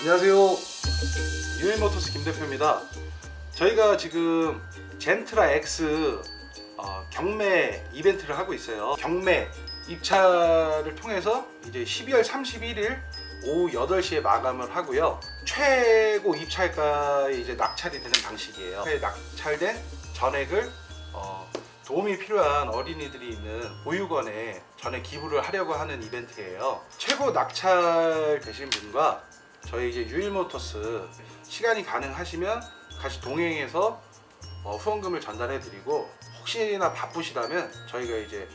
안녕하세요. 유일모터스 김 대표입니다. 저희가 지금 젠트라 X 어, 경매 이벤트를 하고 있어요. 경매 입찰을 통해서 이제 12월 31일 오후 8시에 마감을 하고요. 최고 입찰가에 이제 낙찰이 되는 방식이에요. 최 낙찰된 전액을 어, 도움이 필요한 어린이들이 있는 보육원에 전액 기부를 하려고 하는 이벤트예요. 최고 낙찰 되신 분과 저희 이제 유일모터스 시간이 가능하시면 같이 동행해서 어, 후원금을 전달해드리고 혹시나 바쁘시다면 저희가 이제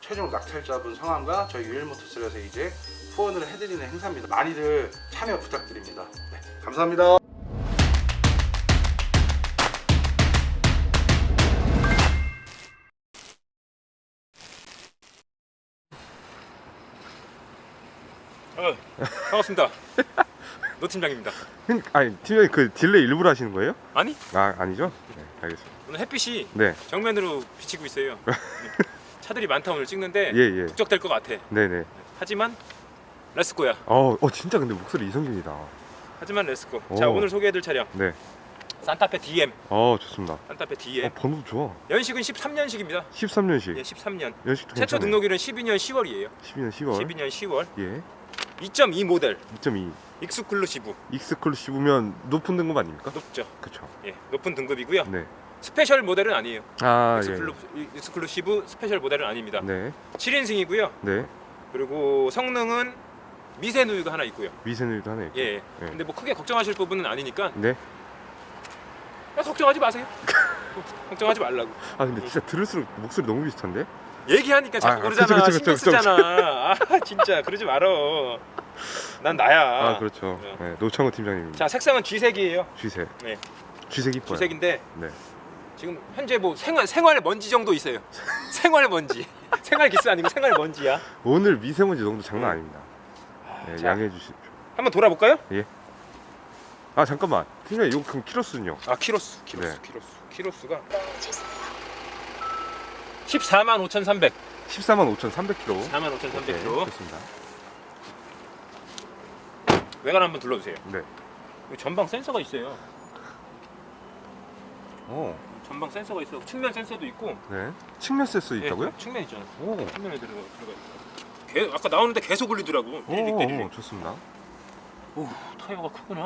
최종 낙찰자분 성함과 저희 유일모터스에서 이제 후원을 해드리는 행사입니다. 많이들 참여 부탁드립니다. 네, 감사합니다. 어, 반갑습니다. 노 팀장입니다. 형, 아니 팀장님 그 딜레이 일부러 하시는 거예요? 아니 아 아니죠? 네 알겠습니다. 오늘 햇빛이 네, 정면으로 비치고 있어요. 차들이 많다 오늘 찍는데 예 예. 북적될 것 같아. 네 네. 하지만 렛츠고야. 어, 어 진짜 근데 목소리 이성균이다. 하지만. 오. 자 오늘 소개해드릴 차량 네. 산타페 DM. 어 좋습니다. 산타페 어 DM. 번호도 좋아. 연식은 13년식입니다. 13년식. 예, 13년. 연식도 최초 괜찮아요. 등록일은 12년 10월이에요. 12년 10월. 12년 10월. 예. 2.2 모델. 2.2. 익스클루시브. 익스클루시브면 높은 등급 아닙니까? 높죠. 그쵸. 예, 높은 등급이고요. 네. 스페셜 모델은 아니에요. 아 익스클루, 익스클루시브 스페셜 모델은 아닙니다. 예. 네. 7인승이고요. 네. 그리고 성능은 미세 누유가 하나 있고요. 미세누리도 하네. 예. 예. 네. 근데 뭐 크게 걱정하실 부분은 아니니까 네. 야, 걱정하지 마세요. 걱정하지 말라고. 아 근데 진짜 들을수록 목소리 너무 비슷한데? 얘기하니까 자꾸 아, 그러잖아. 그쵸, 그쵸, 신경 그쵸, 쓰잖아. 아 진짜 그러지 말어. 난 나야. 아, 그렇죠. 네. 네. 노창호 팀장님입니다. 자 색상은 G색이에요. 쥐색. 네. 쥐색 이뻐요. G색인데 네. 지금 현재 뭐 생활 생활 먼지 정도 있어요. 생활 먼지. 생활 기스 아니고 생활 먼지야. 오늘 미세먼지 농도 장난 아닙니다. 네, 자. 양해해 주십시오. 한번 돌아볼까요? 아 잠깐만. 팀장님 이거 그럼 키로수는요? 아 키로수, 키로수, 네. 키로수, 키로수가 14만 5,300. 14만 5,300km. 4만 5,300km. 좋습니다. 외관 한번 둘러주세요. 네. 여기 전방 센서가 있어요. 오. 전방 센서가 있어. 측면 센서도 있고. 네. 측면 센서 있다고요? 네, 측면 있잖아. 오. 측면에 들어가 들어가 있어. 개, 아까 나오는데 계속 울리더라고. 오. 오, 좋습니다. 오, 타이어가 크구나.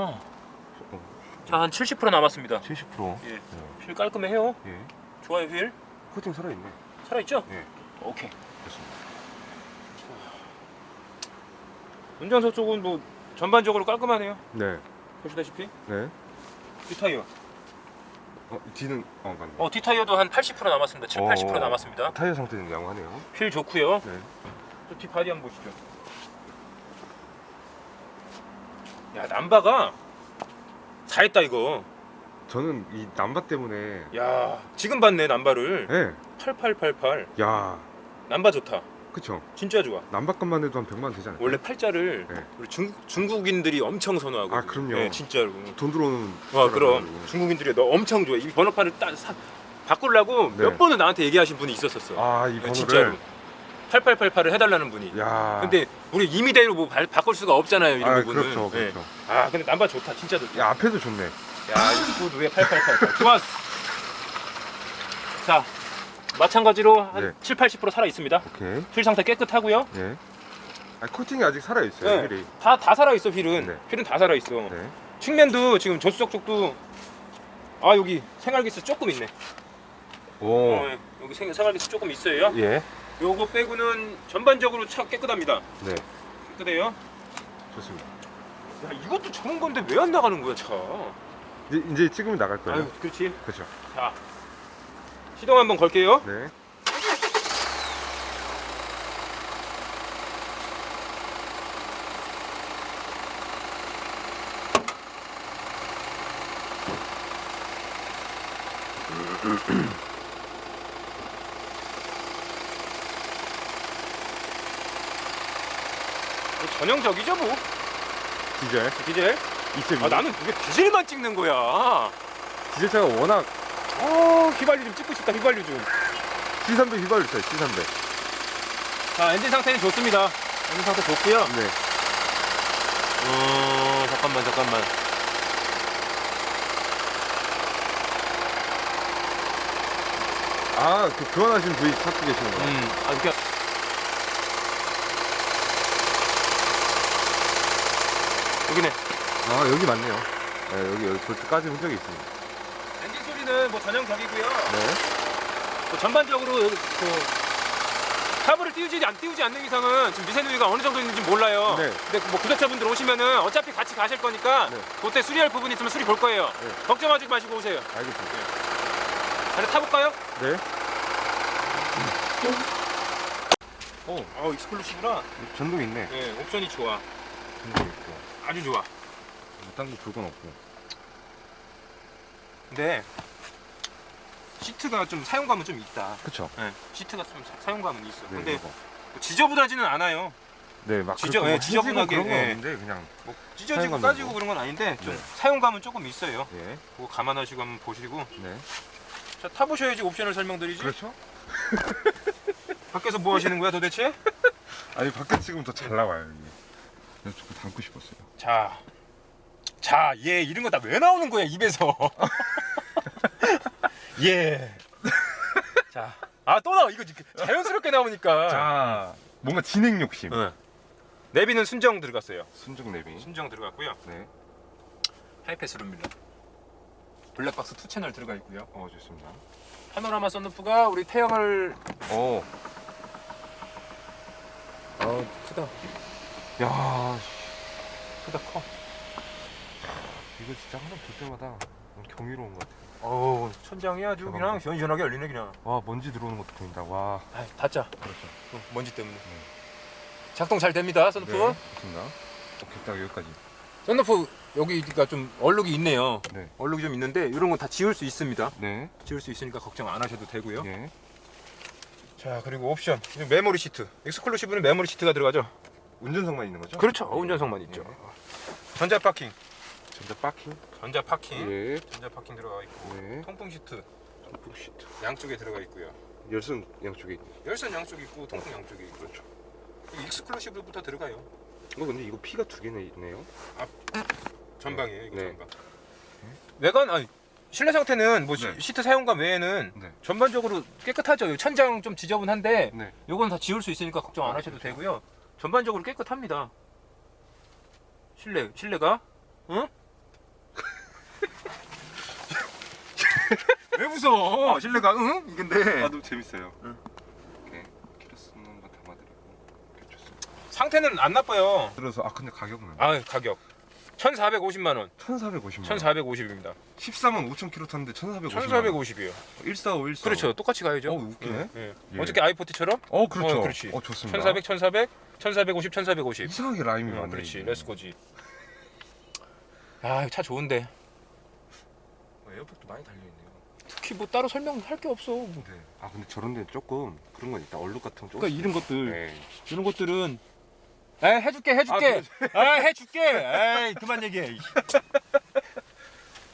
어, 자, 한 70% 남았습니다. 70%. 예. 네. 휠 깔끔해요. 예. 좋아요, 휠. 코팅 살아있네. 살아있죠? 예. 오케이. 좋습니다. 운전석 쪽은 뭐 전반적으로 깔끔하네요. 네. 보시다시피. 네. 뒷타이어. 어, 뒤는 어, 맞네. 어, 뒷타이어도 한 80% 남았습니다. 7, 80% 어. 남았습니다. 타이어 상태는 양호하네요. 휠 좋고요. 네. 또 뒷바디 한번 보시죠. 야, 남바가 잘했다 이거. 저는 이 남바 때문에 야, 지금 봤네 남바를. 네. 8888. 야. 남바 좋다. 그쵸. 진짜 좋아. 남바값만 해도 한 100만 되잖아요. 원래 팔자를 네. 우리 중, 중국인들이 엄청 선호하고. 아, 그럼요. 네, 진짜로. 돈 들어오는 와, 그럼 사람이고. 중국인들이 너 엄청 좋아해. 이 번호판을 딱 사, 바꾸려고 네. 몇 번을 나한테 얘기하신 분이 있었었어. 아, 이 네, 번호를 진짜로. 8888을 해달라는 분이. 야. 근데 우리 이미대로 뭐 바, 바꿀 수가 없잖아요 이런 아, 부분은. 그렇죠. 네. 그렇죠. 아 근데 남바 좋다 진짜 좋다. 야, 앞에도 좋네. 야 이거 왜 8888. 좋았어. 자 마찬가지로 한 네. 7, 80% 살아 있습니다. 오케이. 휠 상태 깨끗하고요. 예. 아, 코팅이 아직 살아 있어요. 네. 휠이. 다 다 살아 있어 휠은. 네. 휠은 다 살아 있어. 네. 측면도 지금 조수석 쪽도 아 여기 생활기스 조금 있네. 오. 어, 예. 여기 생, 생활기스 조금 있어요. 예. 요거 빼고는 전반적으로 차 깨끗합니다. 네. 깨끗해요. 좋습니다. 야 이것도 좋은 건데 왜 안 나가는 거야 차? 이제, 이제 찍으면 나갈 거예요. 아유 그렇지. 그렇죠. 자 시동 한번 걸게요. 네. 전형적이죠 뭐 디젤 디젤. 2.2. 아 나는 왜 디젤만 찍는 거야? 디젤차가 워낙 어 휘발유 좀 찍고 싶다 휘발유 좀. C300 휘발유 차요. C300. 자 엔진 상태는 좋습니다. 엔진 상태 좋고요. 네. 어, 잠깐만 잠깐만. 아, 그 교환하신 부위 찾고 계시는 거야? 음, 아 이렇게 여기네. 아, 여기 맞네요. 네, 여기 여기 볼트 까진 흔적이 있습니다. 엔진 소리는 뭐 전형적이고요. 네. 뭐 전반적으로 여기 그 카브를 띄우지 안 띄우지 않는 이상은 지금 미세 누이가 어느 정도 있는지 몰라요. 네. 근데 뭐 구독자분들 오시면은 어차피 같이 가실 거니까 네. 그때 수리할 부분 있으면 수리 볼 거예요. 네. 걱정하지 마시고 오세요. 알겠습니다. 자리 타볼까요? 네. 어, 어 익스클루시브라. 전동 있네. 네, 옵션이 좋아. 전동 있고. 아주 좋아. 딴거 볼 건 없고. 근데 시트가 좀 사용감은 좀 있다. 그쵸. 네, 시트가 좀 사- 사용감은 있어. 네, 근데 이거. 뭐 지저분하지는 않아요. 네, 막 지저- 그렇게 예, 뭐 지저분하게, 그런 건 예. 없는데 그냥 뭐 찢어지고 사용감은 까지고 뭐. 그런 건 아닌데 좀 네. 사용감은 조금 있어요. 예. 그거 감안하시고 한번 보시고 네. 자 타보셔야지 옵션을 설명드리지. 그렇죠? 밖에서 뭐 하시는 거야 도대체? 아니 밖에 찍으면 더잘 나와요 이게. 그래서 저거 담고 싶었어요. 자, 자, 얘 이런 거 다 왜 나오는 거야 입에서? 예. 자, 아 또 나와 이거 자연스럽게 나오니까. 자, 뭔가 진행 욕심. 응. 내비는 순정 들어갔어요. 순정 내비. 순정 들어갔고요. 네. 하이패스 룸밀러. 블랙박스 2 채널 들어가 있고요. 어 좋습니다. 파노라마 썬루프가 우리 태양을 어. 아 크다. 야, 크다 커. 이거 진짜 항상 볼 때마다 너무 경이로운 것 같아. 어우 천장이 아주 그냥. 시원시원하게 열리네 그냥. 와 먼지 들어오는 것도 보인다. 와. 아 닫자. 그렇죠. 어, 먼지 때문에. 작동 잘 됩니다 썬루프. 네. 좋습니다. 오케이 딱 여기까지. 썬루프 여기가 좀 얼룩이 있네요. 네. 얼룩이 좀 있는데 이런 건 다 지울 수 있습니다. 네. 지울 수 있으니까 걱정 안 하셔도 되고요. 예. 자 그리고 옵션 이거 메모리 시트. 익스클루시브는 메모리 시트가 들어가죠. 운전석만 있는 거죠? 그렇죠. 운전석만 있죠. 전자 파킹. 전자 파킹. 전자 파킹. 예. 전자 파킹 들어가 있고 네. 통풍 시트 통풍 시트. 양쪽에 들어가 있고요. 열선 양쪽에 있네. 열선 양쪽에 있고 통풍 양쪽에 있고. 그렇죠. 익스클루시브부터 들어가요. 어 근데 이거 피가 두 개나 있네요. 전방이에요. 이거 네. 전방. 외관 아니 실내 상태는 뭐 시- 네. 시트 사용감 외에는 네. 전반적으로 깨끗하죠. 천장 좀 지저분한데 네. 요건 다 지울 수 있으니까 걱정 안 하셔도 되고요. 전반적으로 깨끗합니다. 실내 실내가 응? 왜 무서워? 실내가 응? 이건데 아 너무 재밌어요. 응. 키로수는 한번 담아드리고. 좋습니다. 상태는 안 나빠요. 들어서 아 근데 가격은 아 가격 1,450만 원. 1,450만 1,450입니다. 14만 5천 킬로 탔는데 1,450만 1,450이요. 1451 그렇죠. 똑같이 가야죠. 어, 웃기네. 예, 예. 예. 어저께 아이포티처럼 어 그렇죠. 어, 그렇지. 어 좋습니다. 1,400, 1,400, 1,450, 1,450. 이상하게 라임이 어, 많네. 그렇지. 이게. 레츠고지. 아, 차 좋은데. 어, 에어백도 많이 달려 있네요. 특히 뭐 따로 설명할 게 없어. 네. 아 근데 저런 데는 조금 그런 건 있다. 얼룩 같은 거 조금. 그러니까 이런 것들, 네. 이런 것들은 에 해줄게, 해줄게. 아, 해줄게. 에이, 그만 얘기해.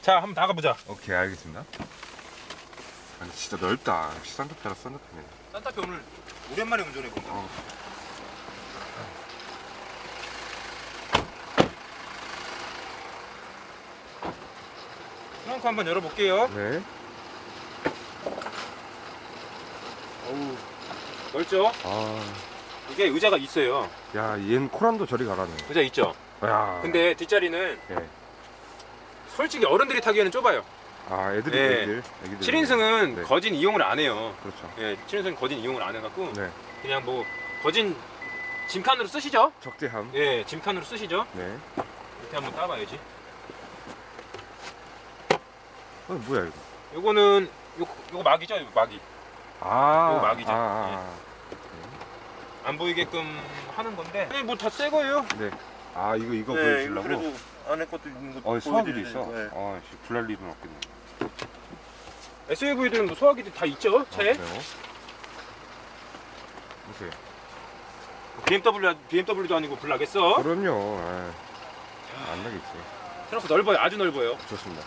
자, 한번 나가보자. 오케이 알겠습니다. 아니 진짜 넓다. 역시 산타페라 산타페네. 산타페 오늘 오랜만에 운전해 본다. 어. 트렁크 한번 열어볼게요. 네. 어우, 넓죠? 아. 이게 의자가 있어요. 야, 얜 코란도 저리 가라네. 의자 있죠? 야. 근데 뒷자리는 예. 솔직히 어른들이 타기에는 좁아요. 아, 애들이 네. 애들. 애기들. 7인승은 네. 거진 이용을 안 해요. 그렇죠. 예, 7인승은 거진 이용을 안 해갖고 네. 그냥 뭐 거진 짐칸으로 쓰시죠? 적재함. 예, 짐칸으로 쓰시죠? 네. 이렇게 한번 따봐야지. 어, 뭐야 이거? 요거는 요 요거 막이죠, 요 막이. 아. 이거 막이죠. 아, 아, 안 보이게끔 하는 건데. 네, 뭐다 새 거예요. 아. 네. 아, 이거 이거 네, 보여주려고. 그래도 안에 것도 있는 거 어, 소화기도 있어. 거, 네. 아, 씨, 불날 일은 없겠네. SUV들은 뭐 소화기들 다 있죠, 차에. 아, 그래요? 보세요. BMW BMW도 아니고 불나겠어. 그럼요. 아, 안 나겠지. 트렁크 넓어요, 아주 넓어요. 좋습니다.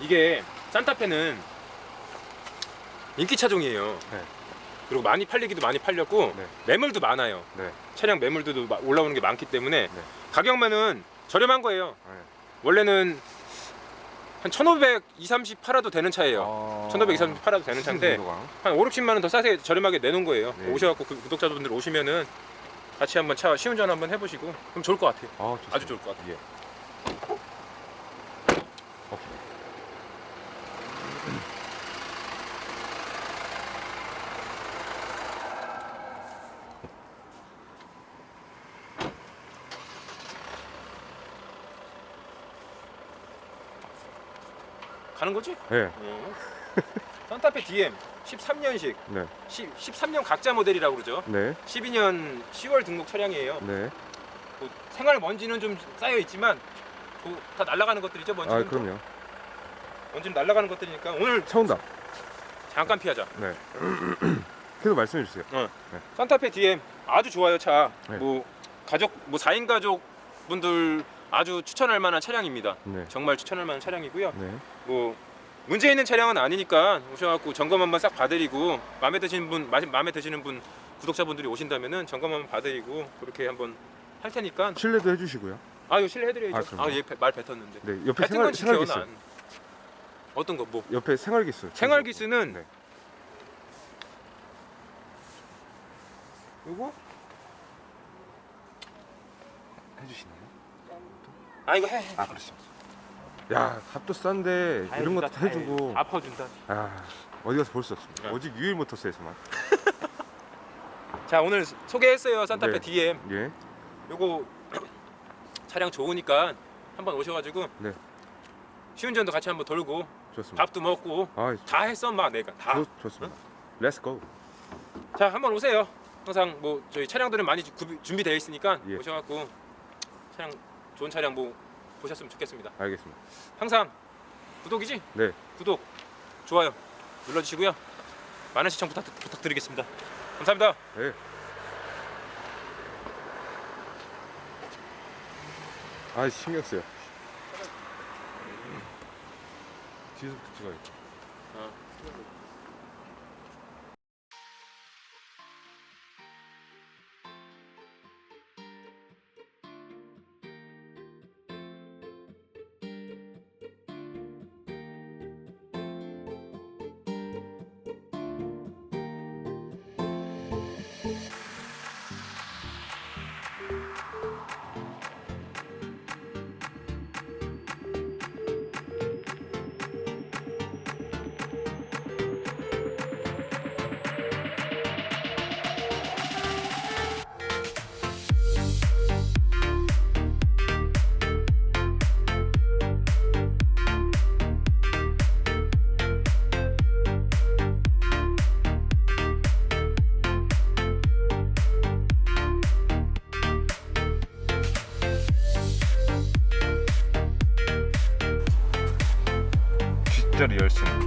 이게 산타페는 인기 차종이에요. 네. 그리고 많이 팔리기도 많이 팔렸고 네. 매물도 많아요. 네. 차량 매물도 마- 올라오는 게 많기 때문에 네. 가격만은 저렴한 거예요. 네. 원래는 한 1,500, 2, 30 팔아도 되는 차예요. 아... 1,500, 2, 30 팔아도 되는 차인데? 한 5, 60만 원 더 싸게 저렴하게 내놓은 거예요. 네. 오셔갖고 그 구독자분들 오시면은 같이 한번 차 시운전 한번 해보시고 그럼 좋을 것 같아요. 아. 아주 좋을 것 같아요. 가는 거지? 네. 산타페 DM 13년식 네. 13년 각자 모델이라고 그러죠. 네. 12년 10월 등록 차량이에요. 네. 뭐 생활 먼지는 좀 쌓여 있지만 뭐다 날아가는 것들이죠. 먼지는 아, 그럼요. 먼지는 날아가는 것들이니까 오늘 차 온다. 잠깐 피하자. 네. 계속 말씀해 주세요. 산타페 DM 아주 좋아요 차. 네. 뭐 가족 뭐 4인 가족 분들 아주 추천할 만한 차량입니다. 네. 정말 추천할 만한 차량이고요. 네. 뭐 문제 있는 차량은 아니니까 오셔갖고 점검 한번 싹 봐드리고 마음에 드시는 분 마- 마음에 드시는 분 구독자분들이 오신다면은 점검 한번 봐드리고 그렇게 한번 할 테니까 실내도 해주시고요. 아 이거 실례 해드려야죠. 아, 아, 그럼요. 얘말 뱉었는데. 네. 옆에 뱉은 생활 건 지켜 생활기스. 난. 어떤 거 뭐? 옆에 생활기스. 생활기스는 네. 이거? 해주시나요? 아 이거 해. 해. 아, 그렇죠. 야, 값도 싼데 이런 것도 다 해주고. 다 퍼준다. 아, 어디 가서 볼 수 없습니다. 네. 오직 유일 모터스에서만. 자 오늘 소개했어요 산타페 네. DM. 예. 요거 차량 좋으니까 한번 오셔가지고 네. 시운전도 같이 한번 돌고 좋습니다. 밥도 먹고 아, 다 했어 막 내가 다. 좋, 좋습니다. 렛츠 고. 자 한번 오세요. 항상 뭐 저희 차량들은 많이 구- 준비되어 있으니까 예. 오셔갖고 차량 좋은 차량 뭐 보셨으면 좋겠습니다. 알겠습니다. 항상 구독이지? 네. 구독, 좋아요 눌러주시고요. 많은 시청 부탁, 부탁드리겠습니다. 감사합니다. 네. 아, 신경 쓰여. 뒤에서부터 찍어야겠다. 어. 뒷자리 열쇠.